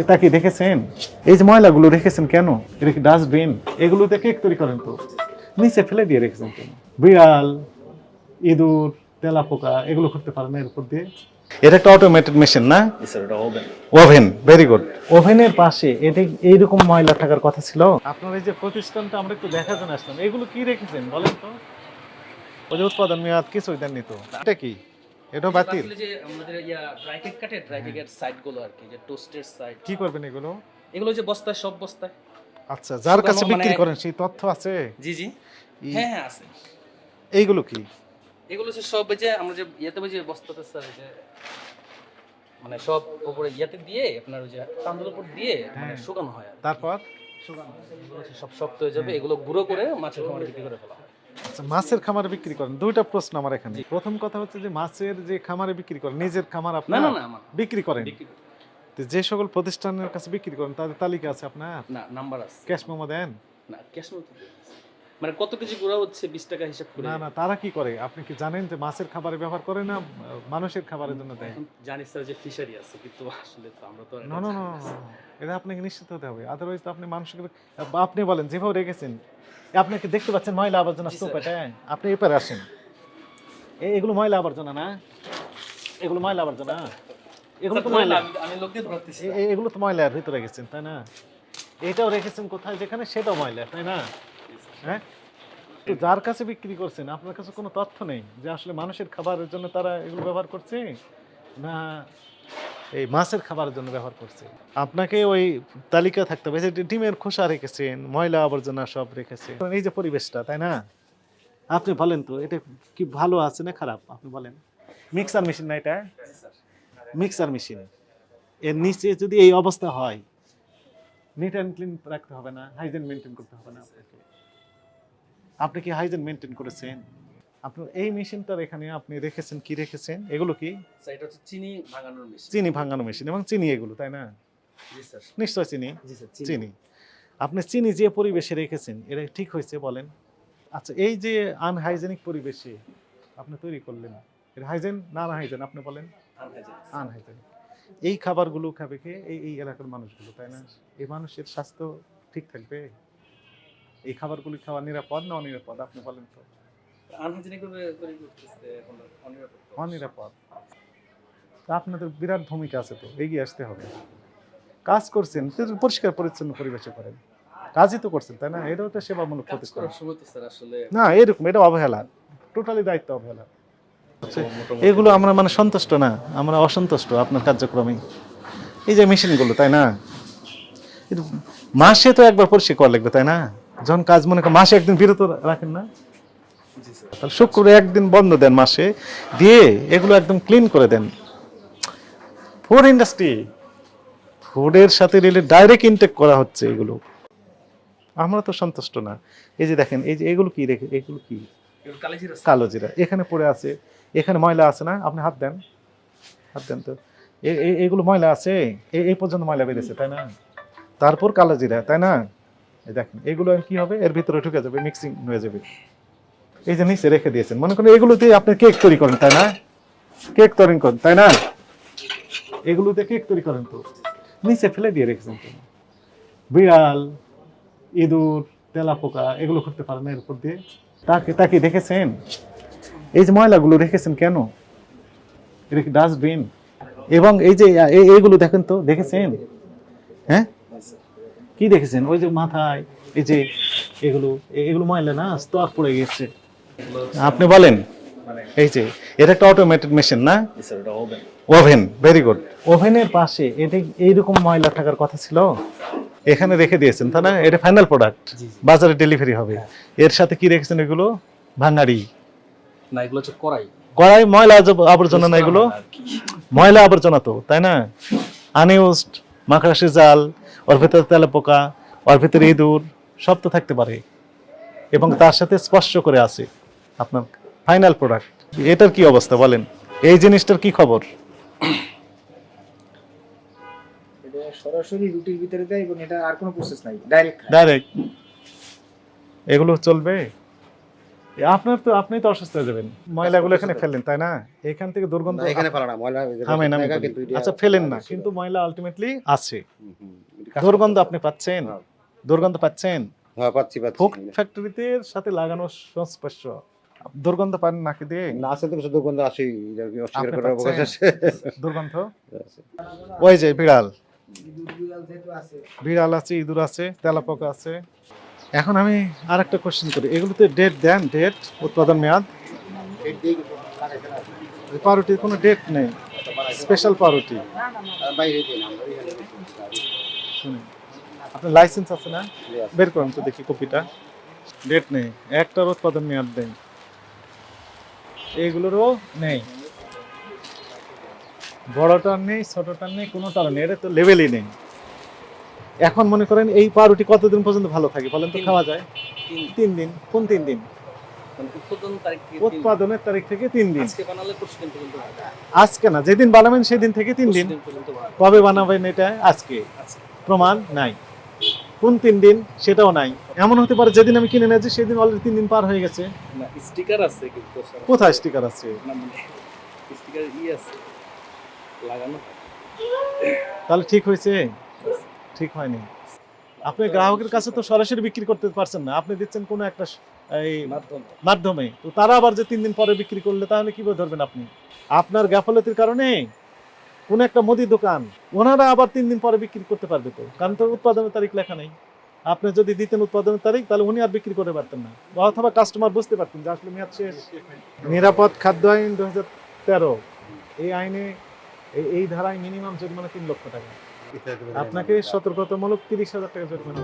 এটা কি দেখেছেন? এই যে ময়লাগুলো রেখেছেন কেন? এটা কি ডাস্টবিন? এগুলোতে কেক তৈরি করেন তো। নিচে ফেলে দিয়ে রেখেছেন কেন? বিড়াল ইঁদুর তেলাপোকা এগুলো করতে পারে না এর উপর দিয়ে। এটা একটা অটোমেটেড মেশিন না? ওভেন ওভেন ভেরি গুড ওভেনের পাশে এটা এইরকম ময়লা থাকার কথা ছিল। আপনার এই যে প্রতিষ্ঠানটা আমরা একটু দেখার জন্য আসলাম। এগুলো কি রেখেছেন বলেন তো? ওই যে উৎপাদন মেয়াদ কিছুই দেননি তো। এটা কি? এটা বাতিল। যে আমাদের ইয়া ড্রাই কেক কাটে ড্রাই কেকের সাইডগুলো আর কি যে টোস্টের সাইড কি করবেন এগুলো? এগুলো যে বস্তায় সব বস্তায়। আচ্ছা যার কাছে মানে- বিক্রি করেন সেই তথ্য আছে? জি জি। হ্যাঁ হ্যাঁ আছে। এইগুলো কি? এগুলো হচ্ছে সব যে আমরা যে ইয়েতে যে বস্তাতে স্যার যে মানে সব উপরে ইয়েতে দিয়ে আপনার ওই যে তান্দুর উপর দিয়ে মানে হ্যাঁ। শুকানো হয় তারপর? শুকানো হয়। সব শক্ত হয়ে যাবে। এগুলো গুঁড়ো করে মাছের খামারে বিক্রি করে ফেলা হয়। আচ্ছা মাছের খামারে বিক্রি করেন। দুইটা প্রশ্ন আমার এখানে। প্রথম কথা হচ্ছে যে মাছের যে খামারে বিক্রি করেন নিজের খামার আপনার বিক্রি করেন? তো যে সকল প্রতিষ্ঠানের কাছে বিক্রি করেন তাদের তালিকা আছে আপনার? না নাম্বার আছে। ক্যাশ মেমো দেন? না ক্যাশ মানে কত কেজি গুঁড়া হচ্ছে বিশ টাকা হিসাব করে? না না তারা কি করে? আপনি কি জানেন যে মাছের খাবারে ব্যবহার করে না মানুষের খাবারের জন্য দেয়? জানি স্যার যে ফিশারি আছে কিন্তু আসলে তো আমরা তো না না না। এটা আপনাকে নিশ্চিত হতে হবে। আদারওয়াইজ তো আপনি মানুষকে আপনি বলেন যেভাবে রেখেছেন আপনি কি দেখতে পাচ্ছেন ময়লা আবর্জনা স্তূপ এটা আপনি এপারে আসেন। এগুলো ময়লা আবর্জনা না? এগুলো ময়লা আবর্জনা এগুলো তো ময়লা। আমি- ধরতেছি এগুলো তো ময়লার ভিতরে গেছেন তাই না? এটাও রেখেছেন কোথায়? যেখানে সেটাও ময়লা তাই না? হ্যাঁ? তো যার কাছে বিক্রি করছেন আপনার কাছে কোনো তথ্য নেই যে আসলে মানুষের খাবারের জন্য তারা এগুলো ব্যবহার করছে? না এই মাছের খাবারের জন্য ব্যবহার করছে। আপনাকে ওই তালিকা থাকতে হবে ডিমের খোসা রেখেছেন, ময়লা আবর্জনা সব রেখেছে এই যে পরিবেশটা, তাই না? আপনি বলেন তো, এটা কি ভালো আছে না খারাপ? আপনি বলেন। মিক্সার মেশিন না এটা? Mixer machine. এর নিচে যদি এই অবস্থা হয় নিট অ্যান্ড ক্লিন রাখতে হবে না হাইজেন মেনটেন করতে হবে না আপনাকে। আপনি কি হাইজেন মেনটেন করেছেন? আপনার এই মেশিনটার এখানে আপনি রেখেছেন কি রেখেছেন? এগুলো কি? এটা হচ্ছে চিনি ভাঙানোর মেশিন। চিনি ভাঙানো মেশিন এবং চিনি এগুলো তাই না? জি স্যার। নিশ্চয় চিনি? জি স্যার চিনি। আপনি চিনি যে পরিবেশে রেখেছেন এটা ঠিক হয়েছে বলেন। আচ্ছা এই যে আনহাইজেনিক পরিবেশে আপনি তৈরি করলেন এটা হাইজেন না আনহাইজেন আপনি বলেন। আনহাইজেনিক। এই খাবারগুলো খাবে কে? এই এই এলাকার মানুষগুলো তাই না? এই মানুষের স্বাস্থ্য ঠিক থাকবে? এই খাবারগুলি খাওয়া নিরাপদ না অনিরাপদ আপনি বলেন তো? অনিরাপদ। আপনাদের বিরাট ভূমিকা আছে তো এগিয়ে আসতে হবে। কাজ করছেন পরিষ্কার পরিচ্ছন্ন পরিবেশে করেন। কাজই তো করছেন তাই না? এটাও তো সেবামূলক প্রতিষ্ঠান না এরকম এটা অবহেলা। টোটালি দায়িত্ব অবহেলা। মোটামুটি- এগুলো আমরা মানে সন্তুষ্ট না আমরা অসন্তুষ্ট আপনার কার্যক্রমে। এই যে মেশিনগুলো তাই না? মাসে তো একবার পরিষ্কার করা লাগবে তাই না? যখন কাজ মনে করেন মাসে একদিন বিরত রাখেন না? তাহলে শুক্র একদিন বন্ধ দেন মাসে দিয়ে এগুলো একদম ক্লিন করে দেন। ফুড ইন্ডাস্ট্রি ফুডের সাথে রিলে ডাইরেক্ট ইনটেক করা হচ্ছে এগুলো। আমরা তো সন্তুষ্ট না। এই যে দেখেন এই যে এগুলো কি রেখে এগুলো কি? কালো জিরা। এখানে পড়ে আছে এখানে ময়লা আছে না? আপনি হাত দেন হাত দেন তো। এগুলো ময়লা আছে এই পর্যন্ত ময়লা বেরিয়েছে তাই না? তারপর কালো জিরা তাই না? এই দেখেন এগুলো কি হবে? এর ভিতরে ঢুকে যাবে মিক্সিং হয়ে যাবে। এই যে নিচে রেখে দিয়েছেন। মনে করেন এগুলো দিয়ে আপনি কেক তৈরি করেন, তাই না? কেক তৈরি করেন, তাই না? এগুলোতে কেক তৈরি করেন তো। নিচে ফেলে দিয়ে রেখেছেন বিড়াল, ইঁদুর তেলা পোকা এগুলো করতে পারেন এর উপর দিয়ে। তাকে তাকে দেখেছেন এই যে ময়লাগুলো রেখেছেন কেন? ডাস্টবিন? এবং এই যে এইগুলো দেখেন তো, দেখেছেন? হ্যাঁ? কি দেখেছেন? ওই যে মাথায়, এই যে এগুলো এগুলো ময়লা না স্তর পড়ে গেছে। আপনি বলেন। এই যে এটা একটা অটোমেটেড মেশিন না। ওভেন ভেরি গুড ওভেনের পাশে এটা এইরকম ময়লা থাকার কথা ছিল? এখানে রেখে দিয়েছেন তাই না? এটা ফাইনাল প্রোডাক্ট। বাজারে ডেলিভারি হবে। এর সাথে কি রেখেছেন এগুলো? ভাঙাড়ি। না এগুলো হচ্ছে কড়াই। কড়াই ময়লা আবর্জনা না এগুলো? ময়লা আবর্জনা তো তাই না? আনইউজড মাকড়াসি জাল ওর ভেতরে তেলে পোকা ওর ভেতরে ইঁদুর সব তো থাকতে পারে। এবং তার সাথে স্পর্শ করে আছে। আপনার ফাইনাল প্রোডাক্ট এটার কি অবস্থা বলেন? এই জিনিসটার কি খবর? এটা সরাসরি রুটির ভিতরে দেয় এবং এটা আর কোনো প্রসেস নাই ডাইরেক্ট ডাইরেক্ট এগুলো চলবে? আপনার তো আপনি তো অসুস্থ হয়ে যাবেন। ময়লাগুলো এখানে ফেললেন তাই না? এখান থেকে দুর্গন্ধ এখানে ফেলা না ময়লা আচ্ছা ফেলেন না কিন্তু ময়লা আলটিমেটলি আছে। দুর্গন্ধ আপনি পাচ্ছেন? হ্যাঁ। দুর্গন্ধ পাচ্ছেন? হ্যাঁ পাচ্ছি পাচ্ছি। ফ্যাক্টরিতে সাথে লাগানো সংস্পর্শ। দুর্গন্ধ পান নাকি দিয়ে? না আছে তো দুর্গন্ধ আছে এটা অস্বীকার করার অবকাশ আছে? দুর্গন্ধ? ওই যে বিড়াল। বিড়াল আছে ইঁদুর আছে তেলাপোকা আছে। এখন আমি আর একটা কোশ্চেন করি। এগুলোতে ডেট দেন ডেট উৎপাদন মেয়াদ? পাউরুটির কোনো ডেট নেই। স্পেশাল পাউরুটি আপনার লাইসেন্স আছে না? বের করুন তো দেখি কপিটা। ডেট নেই একটার উৎপাদন মেয়াদ নেই। এইগুলোরও নেই। বড়টার নেই ছোটটার নেই কোনোটার নেই। এটা তো লেভেলই নেই। এখন মনে করেন এই পাউরুটি কতদিন পর্যন্ত ভালো থাকে বলেন তো খাওয়া যায়? তিন দিন। কোন তিন দিন? উৎপাদনের তারিখ থেকে তিন দিন। আজকে না যেদিন বানাবেন সেদিন থেকে তিন দিন। কবে বানাবেন এটা আজকে। প্রমাণ নাই। কোন তিন দিন সেটাও নাই। এমন হতে পারে যেদিন আমি কিনে নিয়েছি সেদিন অলরেডি তিন দিন পার হয়ে গেছে। না স্টিকার আছে কিন্তু কোথায় স্টিকার আছে? মানে স্টিকার ই আছে। লাগানো তাহলে ঠিক হয়েছে? ঠিক হয়নি। আপনি গ্রাহকের কাছে তো সরাসরি বিক্রি করতে পারছেন না। আপনি দিচ্ছেন কোনো একটা এই মাধ্যমে। তো তারা আবার যে তিন দিন পরে বিক্রি করলে তাহলে কীভাবে ধরবেন আপনি? আপনার গাফলতির কারণে কোন একটা মুদি দোকান ওনারা আবার তিন দিন পরে বিক্রি করতে পারবে তো। কারণ তো উৎপাদনের তারিখ লেখা নেই। আপনি যদি দিতেন উৎপাদনের তারিখ তাহলে উনি আর বিক্রি করতে পারতেন না। অথবা কাস্টমার বুঝতে পারতেন যে আসলে মেয়াদ শেষ। নিরাপদ খাদ্য আইন দু হাজার তেরো এই আইনে এই- এই ধারায় মিনিমাম জরিমানা তিন লক্ষ টাকা। আপনাকে সতর্কতামূলক তিরিশ হাজার টাকা জরিমানা